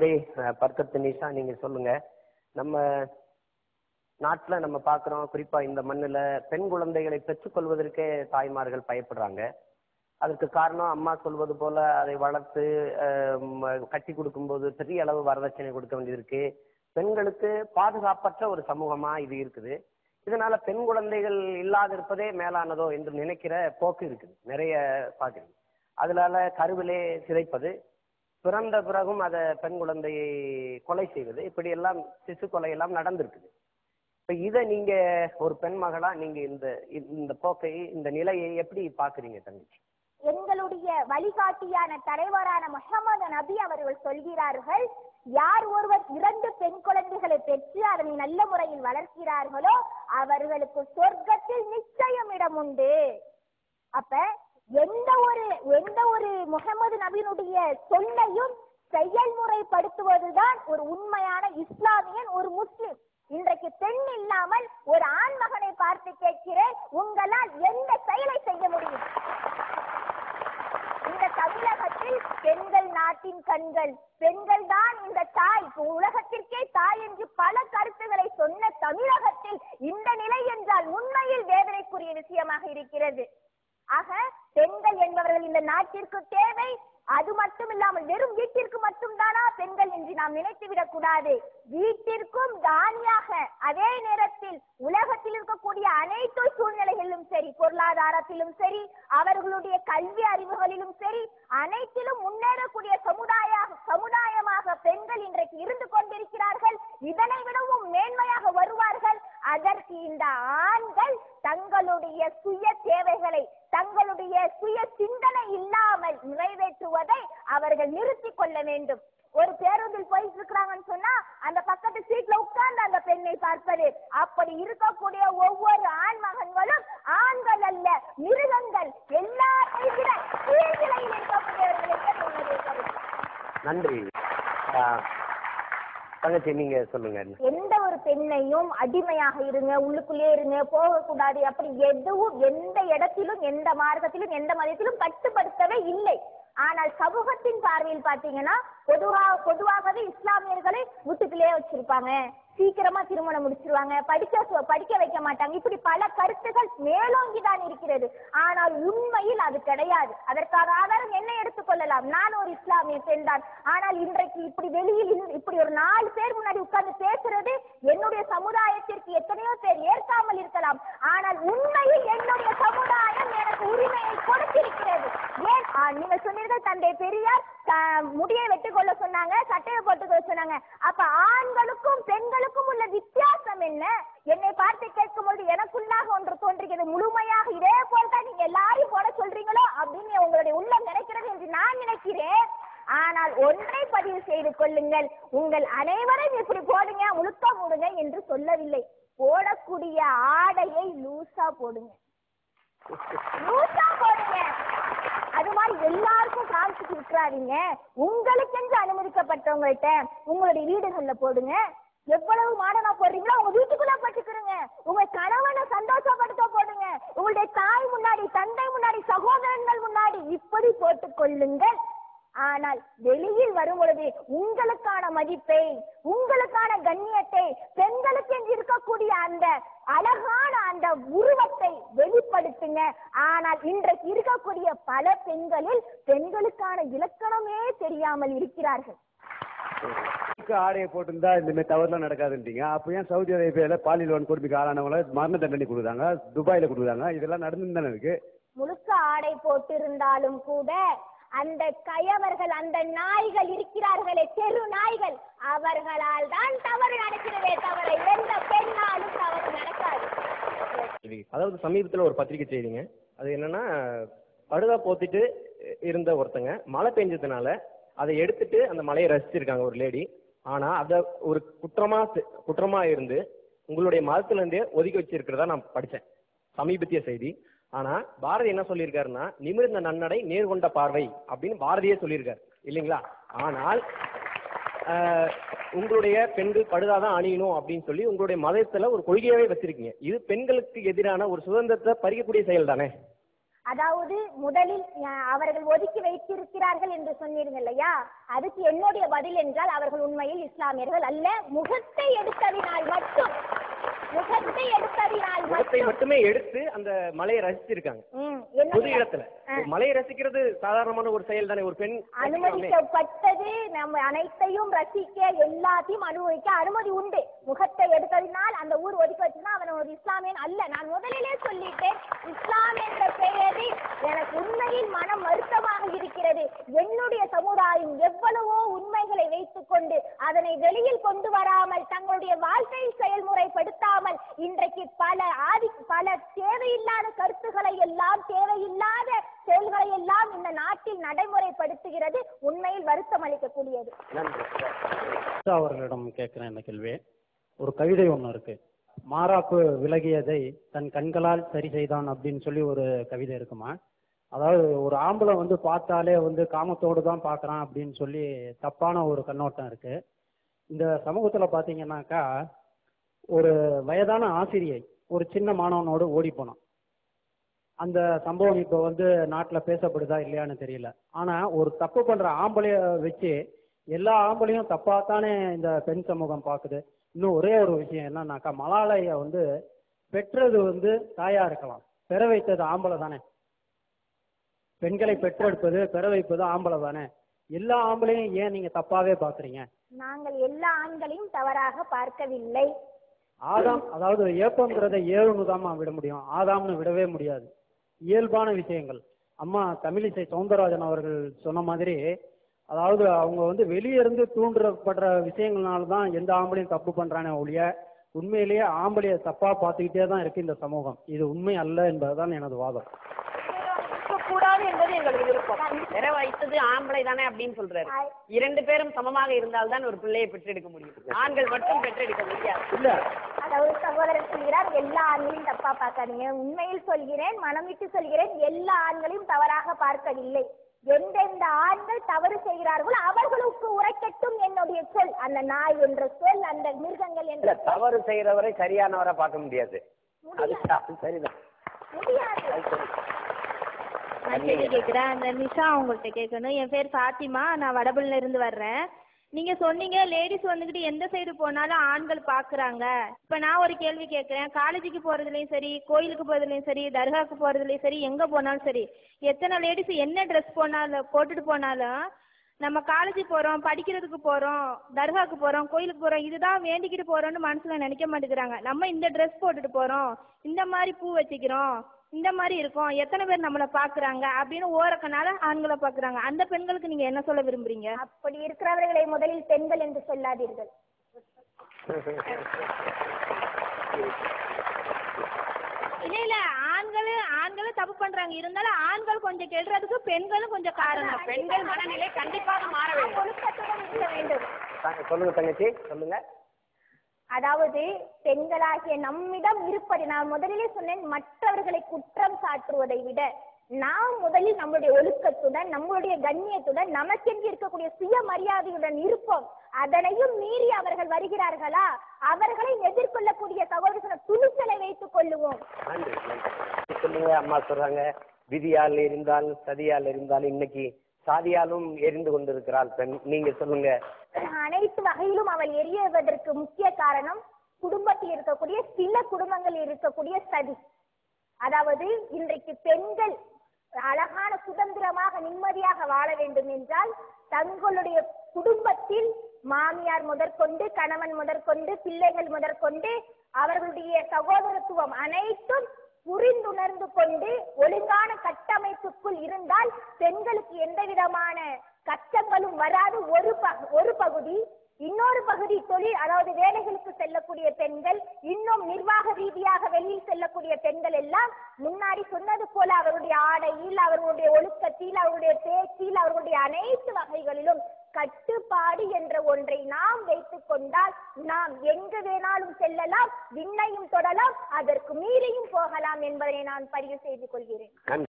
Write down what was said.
நன்றி பர்கத்து பர்கத் நிஷா நீங்க சொல்லுங்க. நம்ம நாட்டில் நம்ம பார்க்குறோம் குறிப்பாக இந்த மண்ணில் பெண் குழந்தைகளை பெற்றுக்கொள்வதற்கே தாய்மார்கள் பயப்படுறாங்க. அதற்கு காரணம் அம்மா சொல்வது போல அதை வளர்த்து கட்டி கொடுக்கும்போது பெரிய அளவு வரதட்சணை கொடுக்க வேண்டியது பெண்களுக்கு பாதுகாப்பற்ற ஒரு சமூகமாக இது இருக்குது. இதனால பெண் குழந்தைகள் இல்லாதிருப்பதே மேலானதோ என்று நினைக்கிற போக்கு இருக்குது. நிறைய பார்க்குறீங்க அதனால கருவிலே சிதைப்பது பிறந்த பிறகும் அதை பெண் குழந்தையை கொலை செய்வது. இப்படி எல்லாம் சிசு கொலை எல்லாம் நடந்திருக்குது. இப்ப இதை நீங்க ஒரு பெண் மகளா நீங்க இந்த இந்த போக்கை இந்த நிலையை எப்படி பாக்குறீங்க தங்கச்சி? எங்களுடைய வழிகாட்டியான தலைவரான முகமது நபி அவர்கள் சொல்கிறார்கள் யார் ஒருவர் இரண்டு பெண் குழந்தைகளை பெற்று அதனை நல்ல முறையில் வளர்க்கிறார்களோ அவர்களுக்கு சொர்க்கத்தில் நிச்சயம் இடம் உண்டு. அப்ப எந்த ஒரு எந்த ஒரு முகமது நபியினுடைய சொல்லையும் செயல்முறைப்படுத்துவதுதான் ஒரு உண்மையான இஸ்லாமியன் ஒரு முஸ்லிம். இன்றைக்கு பெண் இல்லாமல் ஒரு ஆண் மகனை பார்த்து கேட்கிறேன் உங்களால் எந்த செயலை செய்ய முடியும்? இந்த தமிழகத்தில் பெண்கள் நாட்டின் கண்கள் பெண்கள் தான் இந்த தாய். உலகத்திற்கே தாய் என்று பல கருத்துக்களை சொன்ன தமிழகத்தில் இந்த நிலை என்றால் உண்மையில் வேதனைக்குரிய விஷயமாக இருக்கிறது. ஆக பெண்கள் என்பவர்கள் இந்த நாட்டிற்கு தேவை. அது மட்டும் இல்லாமல் வெறும் வீட்டிற்கு மட்டும் தானா பெண்கள் என்று நாம் நினைத்து விடக் கூடாது வீட்டிற்கும் தானியாக. அதே நேரத்தில் உலகத்தில் இருக்கக்கூடிய அனைத்து சூழ்நிலைகளிலும் சரி பொருளாதாரத்திலும் சரி அவர்களுடைய கல்வி அறிவுகளிலும் சரி அனைத்திலும் முன்னேறக்கூடிய சமுதாய சமுதாயமாக பெண்கள் இன்றைக்கு இருந்து கொண்டிருக்கிறார்கள். இதனை விடவும் மேன்மையாக அதற்கு இந்த ஆண்கள் தங்களுடைய சுய தேவைகளை தங்களுடைய சுய சிந்தனை இல்லாமல் நிறைவேற்றுவதை அவர்கள் நிறுத்திக் கொள்ள வேண்டும். ஒரு பேருந்தில் போயிட்டு இருக்கிறாங்கன்னு சொன்னா அந்த பக்கத்து சீட்ல உட்கார்ந்து அந்த பெண்ணை பார்ப்பது. அப்படி இருக்கக்கூடிய ஒவ்வொரு ஆண் மகன்களும் ஆண்கள் அல்ல மிருகங்கள். எல்லாரை விட கீழ்நிலையில் நன்றி. தங்கச்சி நீங்க சொல்லுங்க. எந்த ஒரு பெண்ணையும் அடிமையாக இருங்க உள்ளுக்குள்ளே இருங்க போகக்கூடாது. அப்படி எதுவும் எந்த இடத்திலும் எந்த மார்க்கத்திலும் எந்த மதத்திலும் கட்டுப்படுத்தவே இல்லை. ஆனால் சமூகத்தின் பார்வையில் பாத்தீங்கன்னா பொதுவாக பொதுவாகவே இஸ்லாமியர்களை வீட்டுக்குள்ளேயே வச்சிருப்பாங்க. சீக்கிரமா திருமணம் முடிச்சிருவாங்க. படிக்க சொ- படிக்க வைக்க மாட்டாங்க. இப்படி பல கருத்துகள் மேலோங்கிதான் இருக்கிறது. ஆனால் உண்மையில் அது கிடையாது. அதற்கான ஆதாரம் என்ன எடுத்துக்கொள்ளலாம் நான் ஒரு இஸ்லாமிய பெண் தான். ஆனால் இன்றைக்கு இப்படி வெளியில் இப்படி ஒரு நாலு பேர் முன்னாடி உட்கார்ந்து பேசுறது என்னுடைய சமுதாயத்திற்கு எத்தனையோ பேர் ஏற்காமல் இருக்கலாம். ஆனால் உண்மையில் என்னுடைய சமுதாயம் எனக்கு உரிமையை கொடுத்திருக்கிறது. ஏன்? நீங்கள் நீங்க சொன்னீர்கள் தந்தை பெரியார் முடியை வெட்டுக்கொள்ள சொன்னாங்க சட்டையை போட்டுக்கொள்ள சொன்னாங்க. அப்ப ஆண்களுக்கும் பெண்களுக்கும் உள்ள வித்தியாசம் என்ன? என்னை பார்த்து கேட்கும் பொழுது எனக்குள்ளாக ஒன்று தோன்றுகிறது. முழுமையாக இதே போல் தான் நீங்க எல்லாரையும் போட சொல்றீங்களோ அப்படின்னு உங்களுடைய உள்ளம் நினைக்கிறது என்று நான் நினைக்கிறேன். ஆனால் ஒன்றை பதிவு செய்து கொள்ளுங்கள். உங்கள் அனைவரும் இப்படி போடுங்க முழுக்க போடுங்க என்று சொல்லவில்லை. போடக்கூடிய ஆடையை லூசா போடுங்க. லூசா போடுங்க. அது மாதிரி எல்லாருக்கும் காமிச்சிட்டு விட்டுறாதீங்க உங்களுக்கென்று அனுமதிக்கப்பட்டவங்கள்ட்ட உங்களுடைய வீடுகள்ல போடுங்க. எவ்வளவு மாடனா போடுறீங்களோ உங்க வீட்டுக்குள்ள பட்டுக்கிறங்க உங்க கணவனை சந்தோஷப்படுத்த போடுங்க. உங்களுடைய தாய் முன்னாடி தந்தை முன்னாடி சகோதரங்கள் முன்னாடி இப்படி போட்டுக் கொள்ளுங்கள் ஆனால் வெளியில் வரும் பொழுது உங்களுக்கான மதிப்பை உங்களுக்கான கண்ணியத்தை பெண்களுக்கு என்று இருக்கக்கூடிய அந்த அழகான அந்த உருவத்தை வெளிப்படுத்துங்க. ஆனால் இன்றைக்கு இருக்கக்கூடிய பல பெண்களில் பெண்களுக்கான இலக்கணமே தெரியாமல் இருக்கிறார்கள். ஆடையை போட்டிருந்தா இந்த மாதிரி தவறுலாம் நடக்காதுன்றீங்க. அப்போ ஏன் சவுதி அரேபியால பாலியல் வன்கொடுமைக்கு ஆளானவங்கள மரண தண்டனை கொடுக்குறாங்க துபாயில கொடுக்குறாங்க இதெல்லாம் நடந்து தானே இருக்கு? முழுக்க ஆடை போட்டிருந்தாலும் கூட அந்த கயவர்கள் அந்த நாய்கள் இருக்கிறார்களே தெரு நாய்கள் அவர்களால் தான் தவறு நடக்கிறதே தவிர எந்த பெண்ணாலும் தவறு நடக்காது. அதாவது சமீபத்தில் ஒரு பத்திரிக்கை செய்திங்க. அது என்னன்னா படுதா போத்திட்டு இருந்த ஒருத்தங்க மழை பெஞ்சதுனால அதை எடுத்துட்டு அந்த மலையை ரசிச்சிருக்காங்க ஒரு லேடி ஆனா அதை ஒரு குற்றமா குற்றமா இருந்து உங்களுடைய மதத்துல இருந்தே ஒதுக்கி வச்சிருக்கிறதா நான் படிச்சேன். சமீபத்திய செய்தி. ஆனா பாரதி என்ன சொல்லியிருக்காருன்னா நிமிர்ந்த நன்னடை நேர்கொண்ட பார்வை அப்படின்னு பாரதியே சொல்லியிருக்காரு. இல்லைங்களா? ஆனால் உங்களுடைய பெண்கள் படுதாதான் அணியணும் அப்படின்னு சொல்லி உங்களுடைய மதத்துல ஒரு கொள்கையாவே வச்சிருக்கீங்க. இது பெண்களுக்கு எதிரான ஒரு சுதந்திரத்தை பறிக்கக்கூடிய செயல் தானே அதாவது முதலில் அவர்கள் ஒதுக்கி வைத்திருக்கிறார்கள் என்று சொன்னீர்கள் இல்லையா? அதுக்கு என்னுடைய பதில் என்றால் அவர்கள் உண்மையில் இஸ்லாமியர்கள் அல்ல முகத்தை எடுத்ததினால் மட்டும். முகத்தை மட்டும். எடுத்து அந்த மலையை ரசிச்சிருக்காங்க. பொது இடத்துல. மலையை ரசிக்கிறது சாதாரணமான ஒரு செயல் தானே ஒரு பெண். அனுமதிக்கப்பட்டது நம்ம அனைத்தையும் ரசிக்க எல்லாத்தையும் அனுபவிக்க அனுமதி உண்டு. முகத்தை எடுத்ததினால் அந்த ஊர் ஒதுக்கி வச்சுனா அவன் ஒரு இஸ்லாமியன் அல்ல. நான் முதலிலே சொல்லிட்டேன் இஸ்லாம் என்ற பெயரில் எனக்கு உண்மையில் மனம் என்னுடைய சமுதாயம் எவ்வளவோ உண்மைகளை வைத்துக் கொண்டு அதனை வெளியில் கொண்டு வராமல் தங்களுடைய வாழ்க்கை செயல்முறைப்படுத்தாமல் இன்றைக்கு பல ஆதி பல தேவையில்லாத கருத்துக்களை எல்லாம் தேவையில்லாத செயல்களை எல்லாம் இந்த நாட்டில் நடைமுறைப்படுத்துகிறது. உண்மையில் வருத்தம் அளிக்கக்கூடியது. அவர்களிடம் கேட்கிறேன் இந்த கேள்வி ஒரு கவிதை ஒன்று இருக்கு. மாறாப்பு விலகியதை தன் கண்களால் சரி செய்தான் அப்படின்னு சொல்லி ஒரு கவிதை இருக்குமா? அதாவது ஒரு ஆம்பளை வந்து பார்த்தாலே வந்து காமத்தோடு தான் பார்க்குறான் அப்படின்னு சொல்லி தப்பான ஒரு கண்ணோட்டம் இருக்கு. இந்த சமூகத்தில் பார்த்தீங்கன்னாக்கா ஒரு வயதான ஆசிரியை ஒரு சின்ன மாணவனோடு ஓடி போனான். அந்த சம்பவம் இப்போ வந்து நாட்டில் பேசப்படுதா இல்லையான்னு தெரியல. ஆனால் ஒரு தப்பு பண்ணுற ஆம்பளைய வச்சு எல்லா ஆம்பளையும் தப்பாத்தானே இந்த பெண் சமூகம் பார்க்குது இன்னும் ஒரே ஒரு விஷயம் என்னன்னாக்கா மலாலய வந்து பெற்றது வந்து தாயாக இருக்கலாம். பெற வைத்தது ஆம்பளை தானே பெண்களை பெற்றெடுப்பது பெற வைப்பது ஆம்பளை தானே? எல்லா ஆம்பளையும் ஏன் நீங்க தப்பாவே பாக்குறீங்க? நாங்கள் எல்லா ஆண்களையும் தவறாக பார்க்கவில்லை. ஆதாம் அதாவது ஏப்பங்கிறத ஏழுன்னு தாம்மா விட முடியும். ஆதாம்னு விடவே முடியாது. இயல்பான விஷயங்கள். அம்மா தமிழிசை சவுந்தரராஜன் அவர்கள் சொன்ன மாதிரி அதாவது அவங்க வந்து வெளியே இருந்து தூண்டுறப்படுற விஷயங்கள்னால தான் எந்த ஆம்பளையும் தப்பு பண்றானே ஒழிய உண்மையிலேயே ஆம்பளைய தப்பா பார்த்துக்கிட்டே தான் இருக்கு இந்த சமூகம். இது உண்மை அல்ல என்பதுதான் எனது வாதம். கூடாது என்பது எங்களுக்கு விருப்பம். பெற வைத்தது ஆம்பளை தானே அப்படின்னு சொல்றாரு. இரண்டு பேரும் சமமாக இருந்தால்தான் ஒரு பிள்ளையை பெற்றெடுக்க முடியும். ஆண்கள் மட்டும் பெற்றெடுக்க முடியாது. இல்ல. அதாவது சகோதரர் சொல்கிறார் எல்லா ஆண்களையும் தப்பா பார்க்காதீங்க. உண்மையில் சொல்கிறேன் மனம் விட்டு சொல்கிறேன் எல்லா ஆண்களையும் தவறாக பார்க்கவில்லை. எந்தெந்த ஆண்கள் தவறு செய்கிறார்களோ அவர்களுக்கு உரைக்கட்டும் என்னுடைய சொல். அந்த நாய் என்ற சொல் அந்த மிருகங்கள் என்ற தவறு செய்யறவரை சரியானவரை பார்க்க முடியாது. சரிதான். முடியாது. கேள்வி கேட்குறேன் அந்த நிஷா உங்கள்கிட்ட கேட்கணும் என் பேர் ஃபாத்திமா. நான் வடபுல்ல இருந்து வர்றேன். நீங்க சொன்னீங்க லேடிஸ் வந்துக்கிட்டு எந்த சைடு போனாலும் ஆண்கள் பாக்குறாங்க. இப்ப நான் ஒரு கேள்வி கேட்கறேன் காலேஜுக்கு போறதுலயும் சரி கோயிலுக்கு போறதுலயும் சரி தர்காக்கு போறதுலயும் சரி எங்க போனாலும் சரி எத்தனை லேடிஸ் என்ன ட்ரெஸ் போனாலும் போட்டுட்டு போனாலும் நம்ம காலேஜ் போறோம் படிக்கிறதுக்கு போறோம் தர்காக்கு போறோம் கோயிலுக்கு போறோம் இதுதான் வேண்டிக்கிட்டு போறோம்னு மனசுல நினைக்க மாட்டேங்கிறாங்க. நம்ம இந்த ட்ரெஸ் போட்டுட்டு போறோம். இந்த மாதிரி பூ வச்சுக்கிறோம். இந்த மாதிரி இருக்கும். எத்தனை பேர் நம்மளை பாக்குறாங்க அப்படின்னு ஓரக்கனால ஆண்களை பாக்குறாங்க அந்த பெண்களுக்கு நீங்க என்ன சொல்ல விரும்புறீங்க? அப்படி இருக்கிறவர்களை முதலில் பெண்கள் என்று சொல்லாதீர்கள். இல்ல இல்ல. ஆண்களும் ஆண்களும் தப்பு பண்றாங்க. இருந்தாலும் ஆண்கள் கொஞ்சம் கெடுறதுக்கு பெண்களும் கொஞ்சம் காரணம். பெண்கள் மனநிலை கண்டிப்பாக மாற வேண்டும். ஒழுக்கத்துடன் இருக்க வேண்டும். சொல்லுங்க தங்கச்சி சொல்லுங்க. அதாவது பெண்களாகிய நம்மிடம் இருப்பது நான் முதலிலே சொன்னேன் மற்றவர்களை குற்றம் சாட்டுவதை விட நாம் முதலில் நம்மளுடைய ஒழுக்கத்துடன் நம்மளுடைய கண்ணியத்துடன் நமக்கென்று இருக்கக்கூடிய சுயமரியாதையுடன் இருப்போம். அதனையும் மீறி அவர்கள் வருகிறார்களா? அவர்களை எதிர்கொள்ளக்கூடிய சகோதர துணிச்சலை வைத்துக் கொள்ளுவோம். சொல்லுங்க அம்மா சொல்றாங்க. விதியால் இருந்தால் சதியால் இருந்தால் இன்னைக்கு சாதியாலும் எரிந்து கொண்டிருக்கிறாள் பெண். நீங்க சொல்லுங்க. அனைத்து வகையிலும் அவள் எரியவதற்கு முக்கிய காரணம் குடும்பத்தில் இருக்கக்கூடிய சில குடும்பங்களில் இருக்கக்கூடிய சதி. அதாவது இன்றைக்கு பெண்கள் அழகான சுதந்திரமாக நிம்மதியாக வாழ வேண்டும் என்றால் தங்களுடைய குடும்பத்தில் மாமியார் முதற்கொண்டு கணவன் முதற்கொண்டு பிள்ளைகள் முதற்கொண்டு அவர்களுடைய சகோதரத்துவம் அனைத்தும் புரிந்துணர்ந்து கொண்டு ஒழுங்கான கட்டமைப்புக்குள் இருந்தால் பெண்களுக்கு எந்த விதமான கஷ்டங்களும் வராது. ஒரு பகு ஒரு பகுதி இன்னொரு பகுதி தொழில் அதாவது வேலைகளுக்கு செல்லக்கூடிய பெண்கள் இன்னும் நிர்வாக ரீதியாக வெளியில் செல்லக்கூடிய பெண்கள் எல்லாம் முன்னாடி சொன்னது போல அவருடைய ஆடையில் அவர்களுடைய ஒழுக்கத்தில் அவருடைய பேச்சில் அவர்களுடைய அனைத்து வகைகளிலும் கட்டுப்பாடு என்ற ஒன்றை நாம் வைத்துக் கொண்டால் நாம் எங்கு வேணாலும் செல்லலாம் விண்ணையும் தொடலாம் அதற்கு மீறியும் போகலாம் என்பதை நான் பதிவு செய்து கொள்கிறேன்.